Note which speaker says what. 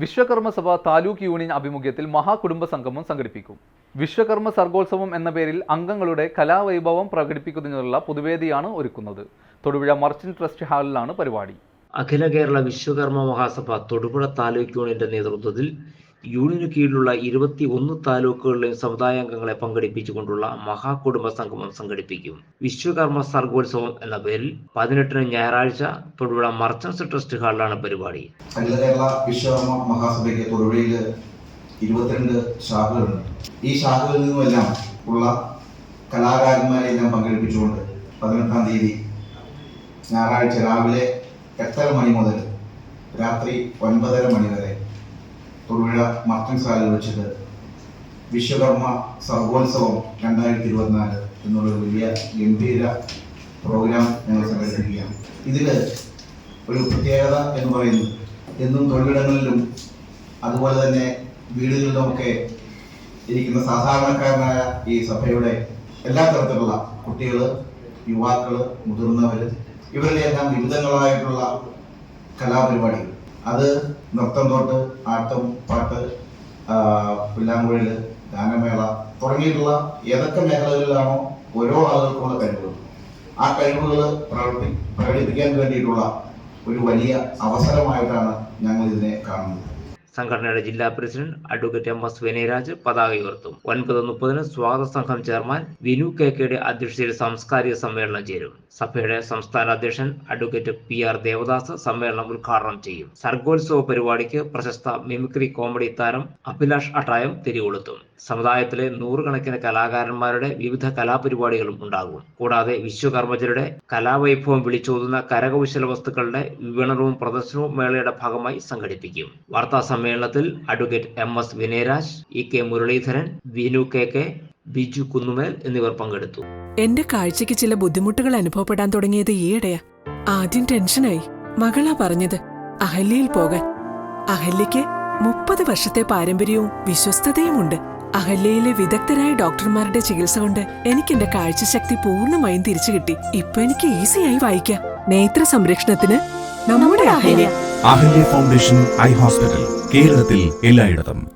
Speaker 1: വിശ്വകർമ്മ സഭ താലൂക്ക് യൂണിയൻ ആഭിമുഖ്യത്തിൽ മഹാകുടുംബ സംഗമം സംഘടിപ്പിക്കും. വിശ്വകർമ്മ സർഗോത്സവം എന്ന പേരിൽ അംഗങ്ങളുടെ കലാവൈഭവം പ്രകടിപ്പിക്കുന്നതിനുള്ള പൊതുവേദിയാണ് ഒരുക്കുന്നത്. തൊടുപുഴ മർച്ചന്റ് ട്രസ്റ്റ് ഹാളിലാണ് പരിപാടി.
Speaker 2: അഖില കേരള വിശ്വകർമ്മ മഹാസഭ തൊടുപുഴ താലൂക്ക് യൂണിയന്റെ നേതൃത്വത്തിൽ യൂണിയന് കീഴിലുള്ള ഇരുപത്തി ഒന്ന് താലൂക്കുകളിലെയും സമുദായാംഗങ്ങളെ പങ്കെടുപ്പിച്ചുകൊണ്ടുള്ള മഹാകുടുംബ സംഗമം സംഘടിപ്പിക്കും. വിശ്വകർമ്മ സർഗോത്സവം എന്ന പേരിൽ പതിനെട്ടിന് ഞായറാഴ്ച തൊടുപുഴ മർച്ചൻസ് ട്രസ്റ്റ് ഹാളിലാണ് പരിപാടി.
Speaker 3: മഹാസഭയ്ക്ക് തൊടുപുഴയിൽ ഇരുപത്തിരണ്ട് ശാഖകളുണ്ട്. ഈ ശാഖകളിൽ നിന്നുമെല്ലാം ഉള്ള കലാകാരന്മാരെല്ലാം പങ്കെടുപ്പിച്ചുകൊണ്ട് പതിനെട്ടാം തീയതി ഞായറാഴ്ച രാവിലെ എട്ടര മണി മുതൽ രാത്രി ഒൻപതര മണി വരെ തൊടുപുഴ മർച്ചൻസ് ഹാളിൽ വെച്ചിട്ട് വിശ്വകർമ്മ സർഗോത്സവം രണ്ടായിരത്തി ഇരുപത്തിനാല് എന്നുള്ള വലിയ ഗംഭീര പ്രോഗ്രാം ഞങ്ങൾ സംഘടിപ്പിക്കുകയാണ്. ഇതിൽ ഒരു പ്രത്യേകത എന്ന് പറയുന്നു എന്നും തൊഴിലിടങ്ങളിലും അതുപോലെ തന്നെ വീടുകളിലുമൊക്കെ ഇരിക്കുന്ന സാധാരണക്കാരനായ ഈ സഭയുടെ എല്ലാ തരത്തിലുള്ള കുട്ടികൾ യുവാക്കൾ മുതിർന്നവർ ഇവരുടെ എല്ലാം വിവിധങ്ങളായിട്ടുള്ള കലാപരിപാടികൾ. അത് നൃത്തം തൊട്ട് ആട്ടം പാട്ട് പുല്ലാങ്കുഴൽ ഗാനമേള തുടങ്ങിയിട്ടുള്ള ഏതൊക്കെ മേഖലകളിലാണോ ഓരോ ആളുകൾക്കുള്ള കഴിവുകൾ. ആ കഴിവുകൾ പ്രകടി പ്രകടിപ്പിക്കാൻ വേണ്ടിയിട്ടുള്ള ഒരു വലിയ അവസരമായിട്ടാണ് ഞങ്ങൾ ഇതിനെ കാണുന്നത്.
Speaker 2: സംഘടനയുടെ ജില്ലാ president advocate M S Vinayaraj പതാക ഉയർത്തും. ഒൻപത് മുപ്പതിന് സ്വാഗത സംഘം ചെയർമാൻ വിനു കെ കെയുടെ അധ്യക്ഷതയിൽ സാംസ്കാരിക സമ്മേളനം ചേരും. സഭയുടെ സംസ്ഥാന അധ്യക്ഷൻ അഡ്വക്കേറ്റ് പി ആർ ദേവദാസ് സമ്മേളനം ഉദ്ഘാടനം ചെയ്യും. സർഗോത്സവ പരിപാടിക്ക് പ്രശസ്ത മിമിക്രി കോമഡി താരം അഭിലാഷ് അട്ടായം തിരികൊളുത്തും സമുദായത്തിലെ നൂറുകണക്കിന് കലാകാരന്മാരുടെ വിവിധ കലാപരിപാടികളും ഉണ്ടാകും. കൂടാതെ വിശ്വകർമ്മജരുടെ കലാവൈഭവം വിളിച്ചോതുന്ന കരകൗശല വസ്തുക്കളുടെ വിപണനവും പ്രദർശനവും മേളയുടെ ഭാഗമായി സംഘടിപ്പിക്കും. വാർത്താ സമ്മേളനത്തിൽ advocate M S Vinayaraj E K Muraleedharan Vinu K K Biju Kunnumel എന്നിവർ പങ്കെടുത്തു.
Speaker 4: എന്റെ കാഴ്ചയ്ക്ക് ചില ബുദ്ധിമുട്ടുകൾ അനുഭവപ്പെടാൻ തുടങ്ങിയത് ഈയിടെയാ. ആദ്യം ടെൻഷനായി. മകളാ പറഞ്ഞത് അഹല്യയിൽ പോകാൻ. അഹല്യയ്ക്ക് മുപ്പത് വർഷത്തെ പാരമ്പര്യവും വിശ്വസ്തതയുമുണ്ട്. അഹല്യയിലെ വിദഗ്ധരായ ഡോക്ടർമാരുടെ ചികിത്സ കൊണ്ട് എനിക്ക് എന്റെ കാഴ്ചശക്തി പൂർണമായും തിരിച്ചു കിട്ടി. ഇപ്പൊ എനിക്ക് ഈസിയായി വായിക്കാം. നേത്ര സംരക്ഷണത്തിന് നമ്മുടെ Ahalya.
Speaker 5: Ahalya foundation eye hospital കേരളത്തിൽ എല്ലായിടത്തും.